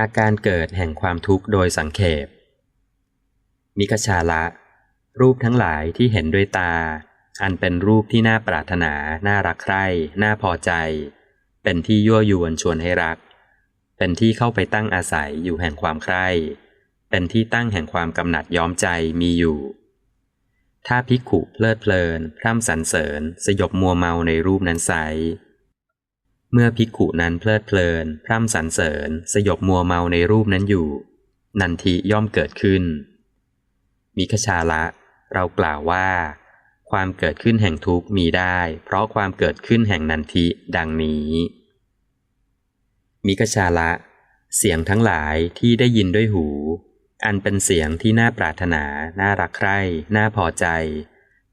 อาการเกิดแห่งความทุกข์โดยสังเขป มิคชาละ รูปทั้งหลายที่เห็นด้วยตา อันเป็นรูปที่น่าปรารถนา น่ารักใคร่ น่าพอใจ เป็นที่ยั่วยวนชวนให้รัก เป็นที่เข้าไปตั้งอาศัยอยู่แห่งความใคร่ เป็นที่ตั้งแห่งความกำหนัดย้อมใจมีอยู่ ถ้าภิกขุเพลิดเพลิน พร่ำสรรเสริญ สยบมัวเมาในรูปนั้นไซ เมื่อภิกขุนั้นเพลิดเพลิน พร่ำสรรเสริญ สยบมัวเมาในรูปนั้นอยู่ นันทิย่อมเกิดขึ้น มิคชาละ เรากล่าวว่า ความเกิดขึ้นแห่งทุกข์มีได้ เพราะความเกิดขึ้นแห่งนันทิดังนี้ มิคชาละ เสียงทั้งหลายที่ได้ยินด้วยหู อันเป็นเสียงที่น่าปรารถนา น่ารักใคร่ น่าพอใจ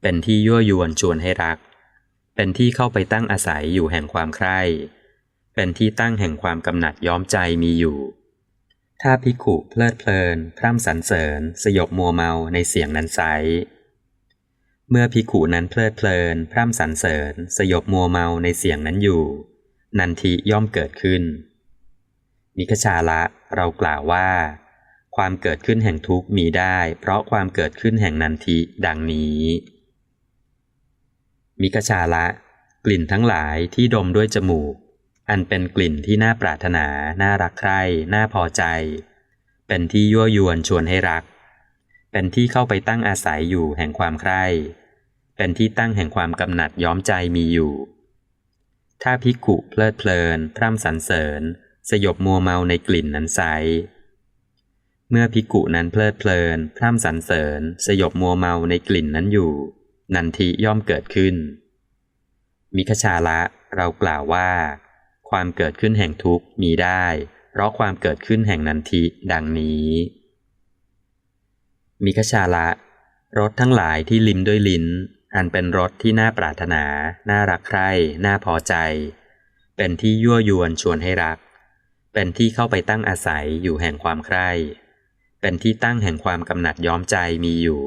เป็นที่ยั่วยวนชวนให้รัก เป็นที่เข้าไปตั้งอาศัยอยู่แห่งความใคร่ เป็นที่ตั้งแห่งความกำหนัดย้อมใจมีอยู่ ถ้าพิขุเพลิดเพลิน พร่ำสรรเสริญ สยบมัวเมาในเสียงนั้นไซเมื่อพิขุนั้นเพลิดเพลิน พร่ำสรรเสริญ สยบมัวเมาในเสียงนั้นอยู่ นันทิย่อมเกิดขึ้น มิคชาละเรากล่าวว่า ความเกิดขึ้นแห่งทุกข์มีได้ เพราะความเกิดขึ้นแห่งนันทิดังนี้ มิกชาละ กลิ่นทั้งหลายที่ดมด้วยจมูก อันเป็นกลิ่นที่น่าปรารถนา น่ารักใคร่ น่าพอใจ เป็นที่ยั่วยวนชวนให้รัก เป็นที่เข้าไปตั้งอาศัยอยู่แห่งความใคร่ เป็นที่ตั้งแห่งความกำหนัดย้อมใจมีอยู่ ถ้าพิกุเพลิดเพลิน พร่ำสรรเสริญ สยบมัวเมาในกลิ่นนั้นไซเมื่อพิกุนั้นเพลิดเพลิน พร่ำสรรเสริญ สยบมัวเมาในกลิ่นนั้นอยู่ นันทิย่อมเกิดขึ้น มิคชาละ เรากล่าวว่า ความเกิดขึ้นแห่งทุกข์มีได้ เพราะความเกิดขึ้นแห่งนันทิดังนี้ มิคชาละรสทั้งหลายที่ลิ้มด้วยลิ้น อันเป็นรสที่น่าปรารถนา น่ารักใคร่ น่าพอใจ เป็นที่ยั่วยวนชวนให้รัก เป็นที่เข้าไปตั้งอาศัยอยู่แห่งความใคร่ เป็นที่ตั้งแห่งความกำหนัดย้อมใจมีอยู่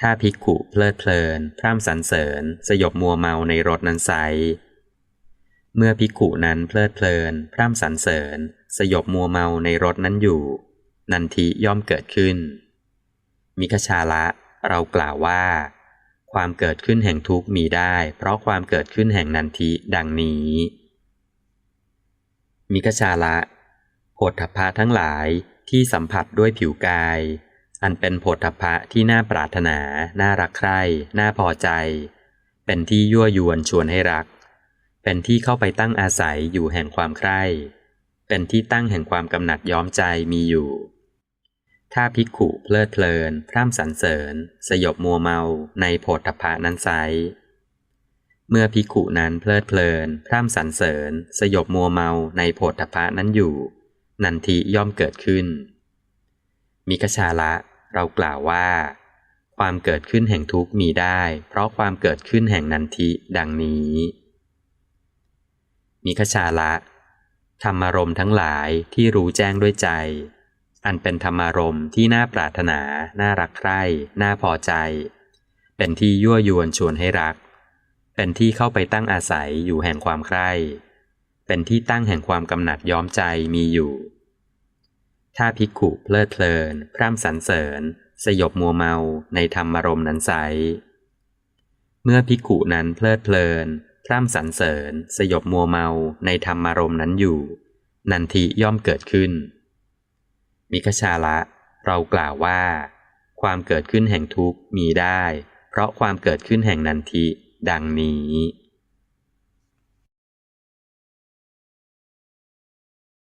ถ้าภิกขุเพลิดเพลิน พร่ำสรรเสริญ สยบมัวเมาในรถนั้นไซ เมื่อภิกขุนั้นเพลิดเพลิน พร่ำสรรเสริญ สยบมัวเมาในรถนั้นอยู่ นันทิย่อมเกิดขึ้น มิคชาละ เรากล่าวว่า ความเกิดขึ้นแห่งทุกข์มีได้ เพราะความเกิดขึ้นแห่งนันทิดังนี้ มิคชาละโพธพะทั้งหลายที่สัมผัสด้วยผิวกาย อันเป็นโผฏฐพะที่น่าปรารถนา น่ารักใคร่ น่าพอใจ เป็นที่ยั่วยวนชวนให้รัก เป็นที่เข้าไปตั้งอาศัยอยู่แห่งความใคร่ เป็นที่ตั้งแห่งความกำหนัดย้อมใจมีอยู่ ถ้าภิกขุเพลิดเพลิน พร่ำสรรเสริญ สยบมัวเมาในโผฏฐพะนั้นไซเมื่อภิกขุนั้นเพลิดเพลิน พร่ำสรรเสริญ สยบมัวเมาในโผฏฐพะนั้นอยู่ นันทิย่อมเกิดขึ้น มิคชาละ เรากล่าวว่า ความเกิดขึ้นแห่งทุกข์มีได้ เพราะความเกิดขึ้นแห่งนันทิดังนี้ มีขชาละ ธรรมารมทั้งหลายที่รู้แจ้งด้วยใจ อันเป็นธรรมารมที่น่าปรารถนา น่ารักใคร่ น่าพอใจ เป็นที่ยั่วยวนชวนให้รัก เป็นที่เข้าไปตั้งอาศัยอยู่แห่งความใคร่ เป็นที่ตั้งแห่งความกำหนัดย้อมใจมีอยู่ ถ้าภิกขุเพลิดเพลิน พร่ำสรรเสริญ สยบมัวเมาในธรรมารมนั้นใสเมื่อภิกขุนั้นเพลิดเพลิน พร่ำสรรเสริญ สยบมัวเมาในธรรมารมนั้นอยู่ นันทิย่อมเกิดขึ้น มิคชาละ เรากล่าวว่า ความเกิดขึ้นแห่งทุกข์มีได้ เพราะความเกิดขึ้นแห่งนันทิดังนี้